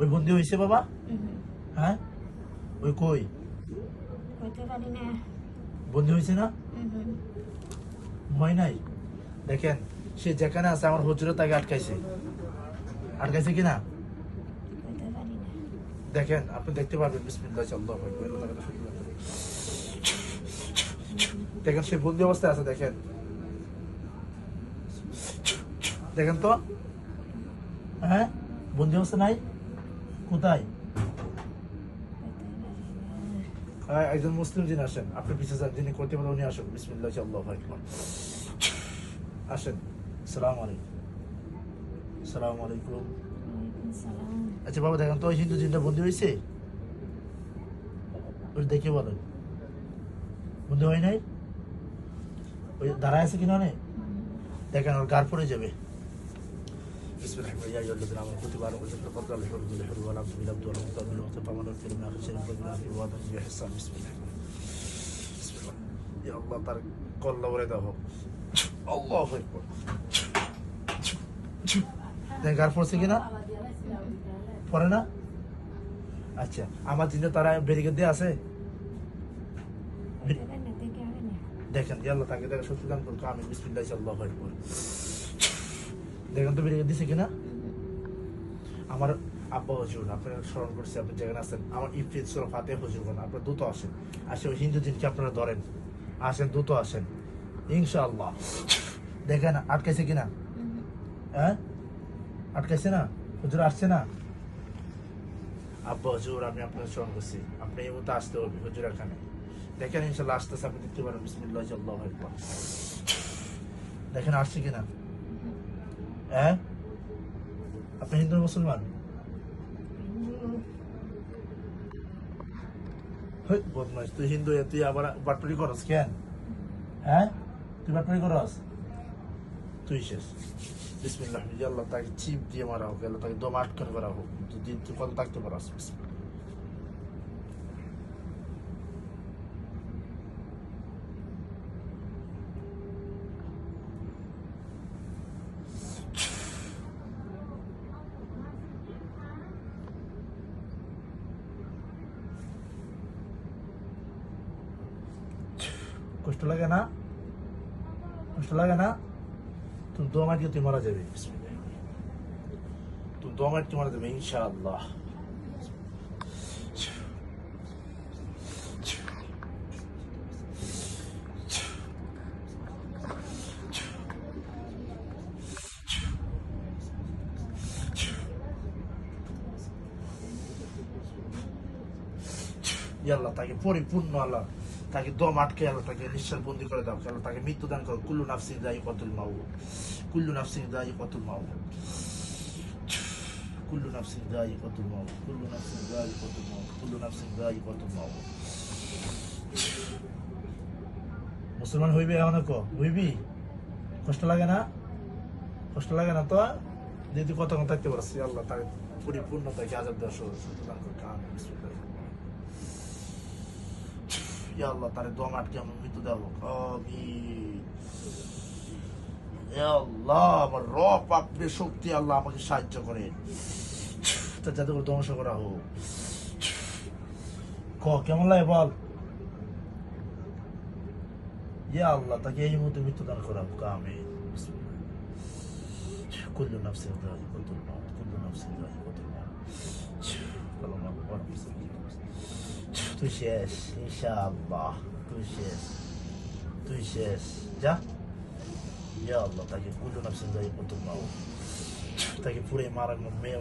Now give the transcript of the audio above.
ওই বন্দি হয়েছে বাবা? হ্যাঁ? ওই কই? বন্দি হয়েছে না? হয় নাই? দেখেন সে যেখানে আছে আমার হুজুরে তাকে আটকাইছে। আটকাইছে কিনা দেখেন আপনি দেখতে পারবেন বিসমিল্লাহ আল্লাহু আকবার। দেখেন সে বন্দি অবস্থায় আছে দেখেন। দেখেন তো? হ্যাঁ? বন্দি অবস্থা নাই? কোথায়? হ্যাঁ, একজন মুসলিম যিনি আসেন আপনি পিছিয়ে যান যিনি করতে পারেন উনি আসুন। বিসমিল্লাহ আল্লাহু আকবার। আসেন। সালাম আলাইকুম। সালাম আলাইকুম। আচ্ছা বাবা দেখেন তো ওই হিন্দু জিনটা বন্দি হয়েছে? ওই দেখে বলেন। বন্দি হয় নাই? ওই দাঁড়ায় আছে কিনা দেখেন ওর গার পরে যাবে। بسم الله الرحمن الرحيم يا ايها الذين امنوا كتب عليكم القتال فقد الحر بالحر والعبد بالعبد والانثى بالانثى فمن اغفر من اخر شيء فبما في وعد في حساب بسم الله بسم الله يا الله তার কল্লা উড়ে দাও আল্লাহু আকবার দেখেন গার পড়ছে কিনা পরে না আচ্ছা আমার জিনে তারা ব্যারিকেড দিয়ে আছে হইতে পারি না দেখে হবে না দেখেন আল্লাহ তাকে দেখে সত্যি দান করুন আমি বিসমিল্লাহ আল্লাহ আকবার দেখেন তো ব্যারিকেড দিছে কিনা? আমার আব্বা হজুর, আপনারা স্মরণ করছি, আপনি যেখানে আছেন, আমার ইফরিদ সুরা ফাতে হজুর বোন আপনারা দ্রুত আসেন। আসে ওই হিন্দু দিনকে আপনারা ধরেন। আসেন, দ্রুত আসেন। ইনশাআল্লাহ। দেখেন, আটকাইছে কিনা? হ্যাঁ? আটকাইছে না? হুজুর আসছে না? আব্বা হুজুর, আমি আপনার স্মরণ করছি, আপনি এই মতো আসতে হবে হুজুর এখানে। দেখেন ইনশাল্লাহ আসতেছে, আপনি দেখতে পারেন। বিসমিল্লাহ আল্লাহ দেখেন, আসছে কিনা? হ্যাঁ? আপনি হিন্দু মুসলমান? বদমাইশ, তুই হিন্দু তুই আবার বাটপারি করস কেন? হ্যাঁ? তুই বাটপারি করস? তুই শেষ। বিসমিল্লাহ আল্লাহ তাকে চিপ দিয়ে মারা হোক, আল্লাহ তাকে দম আটকান করা হোক তুই কত থাকতে পারস বিসমিল্লাহ। কষ্ট লাগে না, কষ্ট লাগে না তুমি দোয়া মাটিয়ে তুই মারা যাবে। তুমি দোয়া মাটিয়ে মারা যাবে, ইনশাআল্লাহ। পরিপূর্ণ আল্লাহ। তাকে দম আটকে আল্লাহ তাকে নিঃশ্বাস বন্দি করে দাও আল্লাহ তাকে মৃত্যু দান করো। কুল্লু নাফসিং দায়ী কতুল মাউ কুল্লু নাফসিং দায়ী কতুল মাউ কুল্লু নাফসিং দায়ী কতুল মাউ কুল্লু দায়ী কতুল মাউ কুল্লু নাফসিং দায়ী কতুল মাউ মুসলমান হইবে এখন কো? হইবি? কষ্ট লাগে না? কষ্ট লাগে না তো? যদি কত কথা থাকতে পারছি আল্লাহ তাকে পরিপূর্ণ তাকে আজাদ ইয়া আল্লাহ, তার দম আটকে আমার মৃত্যু দেওয়া হোক আল্লাহ, আমার রব, আপনি শক্তি, আল্লাহ আমাকে সাহায্য করে তার যাতে করে ধ্বংস করা হোক। ক, কেমন লাগে বল? ইয়া আল্লাহ, তাকে এই মুহূর্তে মৃত্যুদান করা হোক আমি কুল্লু নাফসে কুল্লু নাফসে কুল্লু নাফসে তুই শেষ ইনশাআল্লাহ তুই শেষ তুই শেষ যা ইয়া আল্লাহ তাকে কুল্লু নাফসিন যাই কত মাও তাকে পুরে মারা মেয়ে